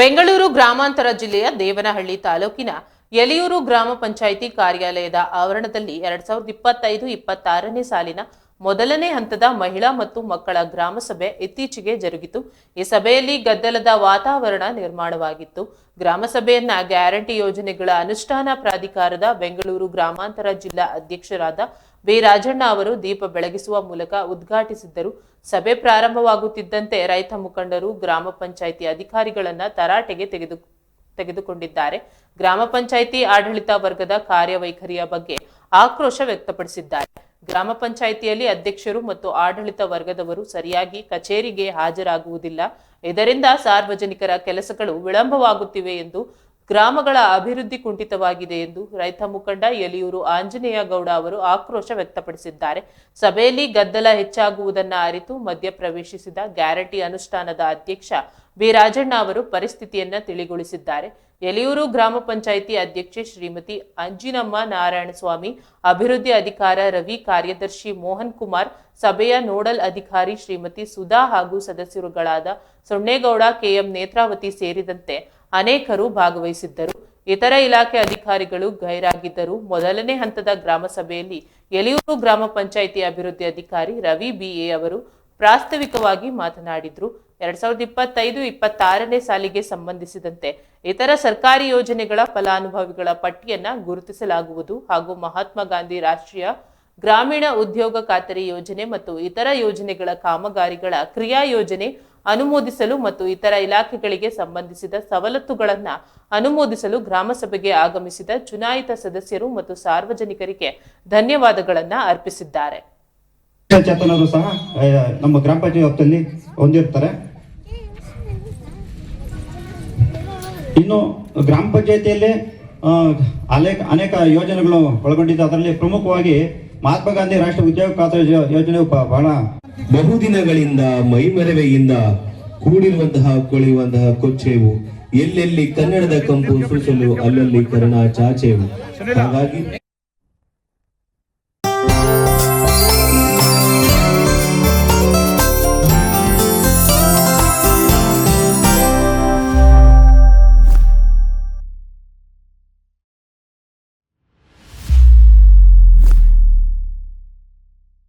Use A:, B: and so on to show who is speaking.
A: ಬೆಂಗಳೂರು ಗ್ರಾಮಾಂತರ ಜಿಲ್ಲೆಯ ದೇವನಹಳ್ಳಿ ತಾಲೂಕಿನ ಯಲಿಯೂರು ಗ್ರಾಮ ಪಂಚಾಯಿತಿ ಕಾರ್ಯಾಲಯದ ಆವರಣದಲ್ಲಿ ಎರಡ್ ಸಾವಿರದ ಇಪ್ಪತ್ತೈದು, ಇಪ್ಪತ್ತಾರನೇ ಸಾಲಿನ ಮೊದಲನೇ ಹಂತದ ಮಹಿಳಾ ಮತ್ತು ಮಕ್ಕಳ ಗ್ರಾಮ ಸಭೆ ಇತ್ತೀಚೆಗೆ ಜರುಗಿತು. ಈ ಸಭೆಯಲ್ಲಿ ಗದ್ದಲದ ವಾತಾವರಣ ನಿರ್ಮಾಣವಾಗಿತ್ತು. ಗ್ರಾಮ ಸಭೆಯನ್ನ ಗ್ಯಾರಂಟಿ ಯೋಜನೆಗಳ ಅನುಷ್ಠಾನ ಪ್ರಾಧಿಕಾರದ ಬೆಂಗಳೂರು ಗ್ರಾಮಾಂತರ ಜಿಲ್ಲಾ ಅಧ್ಯಕ್ಷರಾದ ಬಿ ರಾಜಣ್ಣ ಅವರು ದೀಪ ಬೆಳಗಿಸುವ ಮೂಲಕ ಉದ್ಘಾಟಿಸಿದ್ದರು. ಸಭೆ ಪ್ರಾರಂಭವಾಗುತ್ತಿದ್ದಂತೆ ರೈತ ಮುಖಂಡರು, ಗ್ರಾಮ ಪಂಚಾಯಿತಿ ಅಧಿಕಾರಿಗಳನ್ನ ತರಾಟೆಗೆ ತೆಗೆದು, ತೆಗೆದುಕೊಂಡಿದ್ದಾರೆ. ಗ್ರಾಮ ಪಂಚಾಯಿತಿ ಆಡಳಿತ ವರ್ಗದ ಕಾರ್ಯವೈಖರಿಯ ಬಗ್ಗೆ ಆಕ್ರೋಶ ವ್ಯಕ್ತಪಡಿಸಿದ್ದಾರೆ. ಗ್ರಾಮ ಪಂಚಾಯಿತಿಯಲ್ಲಿ ಅಧ್ಯಕ್ಷರು ಮತ್ತು ಆಡಳಿತ ವರ್ಗದವರು ಸರಿಯಾಗಿ ಕಚೇರಿಗೆ ಹಾಜರಾಗುವುದಿಲ್ಲ. ಇದರಿಂದ ಸಾರ್ವಜನಿಕರ ಕೆಲಸಗಳು ವಿಳಂಬವಾಗುತ್ತಿವೆ ಎಂದು ಗ್ರಾಮಗಳ ಅಭಿವೃದ್ಧಿ ಕುಂಠಿತವಾಗಿದೆ ಎಂದು ರೈತ ಮುಖಂಡ ಯಲಿಯೂರು ಆಂಜನೇಯ ಗೌಡ ಅವರು ಆಕ್ರೋಶ ವ್ಯಕ್ತಪಡಿಸಿದ್ದಾರೆ. ಸಭೆಯಲ್ಲಿ ಗದ್ದಲ ಹೆಚ್ಚಾಗುವುದನ್ನು ಅರಿತು ಮಧ್ಯ ಪ್ರವೇಶಿಸಿದ ಗ್ಯಾರಂಟಿ ಅನುಷ್ಠಾನದ ಅಧ್ಯಕ್ಷ ಬಿ ರಾಜಣ್ಣ ಅವರು ಪರಿಸ್ಥಿತಿಯನ್ನು ತಿಳಿಗೊಳಿಸಿದ್ದಾರೆ. ಯಲಿಯೂರು ಗ್ರಾಮ ಪಂಚಾಯಿತಿ ಅಧ್ಯಕ್ಷೆ ಶ್ರೀಮತಿ ಅಂಜಿನಮ್ಮ ನಾರಾಯಣಸ್ವಾಮಿ, ಅಭಿವೃದ್ಧಿ ಅಧಿಕಾರ ರವಿ ಕಾರ್ಯದರ್ಶಿ ಮೋಹನ್ ಕುಮಾರ್, ಸಭೆಯ ನೋಡಲ್ ಅಧಿಕಾರಿ ಶ್ರೀಮತಿ ಸುಧಾ ಹಾಗೂ ಸದಸ್ಯರುಗಳಾದ ಸೊಣ್ಣೇಗೌಡ ಕೆಎಂ ನೇತ್ರಾವತಿ ಸೇರಿದಂತೆ ಅನೇಕರು ಭಾಗವಹಿಸಿದ್ದರು. ಇತರ ಇಲಾಖೆ ಅಧಿಕಾರಿಗಳು ಗೈರಾಗಿದ್ದರು. ಮೊದಲನೇ ಹಂತದ ಗ್ರಾಮ ಸಭೆಯಲ್ಲಿ ಎಲಿಯೂರು ಗ್ರಾಮ ಪಂಚಾಯಿತಿ ಅಭಿವೃದ್ಧಿ ಅಧಿಕಾರಿ ರವಿ ಬಿಎ ಅವರು ಪ್ರಾಸ್ತಾವಿಕವಾಗಿ ಮಾತನಾಡಿದ್ರು. ಎರಡ್ ಸಾವಿರದ ಇಪ್ಪತ್ತೈದು, ಇಪ್ಪತ್ತಾರನೇ ಸಾಲಿಗೆ ಸಂಬಂಧಿಸಿದಂತೆ ಇತರ ಸರ್ಕಾರಿ ಯೋಜನೆಗಳ ಫಲಾನುಭವಿಗಳ ಪಟ್ಟಿಯನ್ನ ಗುರುತಿಸಲಾಗುವುದು ಹಾಗೂ ಮಹಾತ್ಮ ಗಾಂಧಿ ರಾಷ್ಟ್ರೀಯ ಗ್ರಾಮೀಣ ಉದ್ಯೋಗ ಖಾತರಿ ಯೋಜನೆ ಮತ್ತು ಇತರ ಯೋಜನೆಗಳ ಕಾಮಗಾರಿಗಳ ಕ್ರಿಯಾ ಯೋಜನೆ ಅನುಮೋದಿಸಲು ಮತ್ತು ಇತರ ಇಲಾಖೆಗಳಿಗೆ ಸಂಬಂಧಿಸಿದ ಸವಲತ್ತುಗಳನ್ನು ಅನುಮೋದಿಸಲು ಗ್ರಾಮಸಭೆಗೆ ಆಗಮಿಸಿದ ಚುನಾಯಿತ ಸದಸ್ಯರು ಮತ್ತು ಸಾರ್ವಜನಿಕರಿಗೆ ಧನ್ಯವಾದಗಳನ್ನು ಅರ್ಪಿಸಿದ್ದಾರೆ.
B: ಸಹ ನಮ್ಮ ಗ್ರಾಮ ಇನ್ನು ಗ್ರಾಮ ಪಂಚಾಯತಿಯಲ್ಲಿ ಅನೇಕ ಅನೇಕ ಯೋಜನೆಗಳು ಒಳಗೊಂಡಿದ್ದು ಅದರಲ್ಲಿ ಪ್ರಮುಖವಾಗಿ ಮಹಾತ್ಮ ಗಾಂಧಿ ರಾಷ್ಟ್ರೀಯ ಉದ್ಯೋಗ ಖಾತರಿ ಯೋಜನೆ ಬಹಳ
C: ಬಹುದಿನಗಳಿಂದ ಮೈಮರೆವೆಯಿಂದ ಕೂಡಿರುವಂತಹ ಕೊಳೆಯುವಂತಹ ಕೊಚ್ಚೆವು. ಎಲ್ಲೆಲ್ಲಿ ಕನ್ನಡದ ಕಂಪು ಸುಸಲು ಅಲ್ಲಲ್ಲಿ ಕರುಣ ಚಾಚೆವು. ಹಾಗಾಗಿ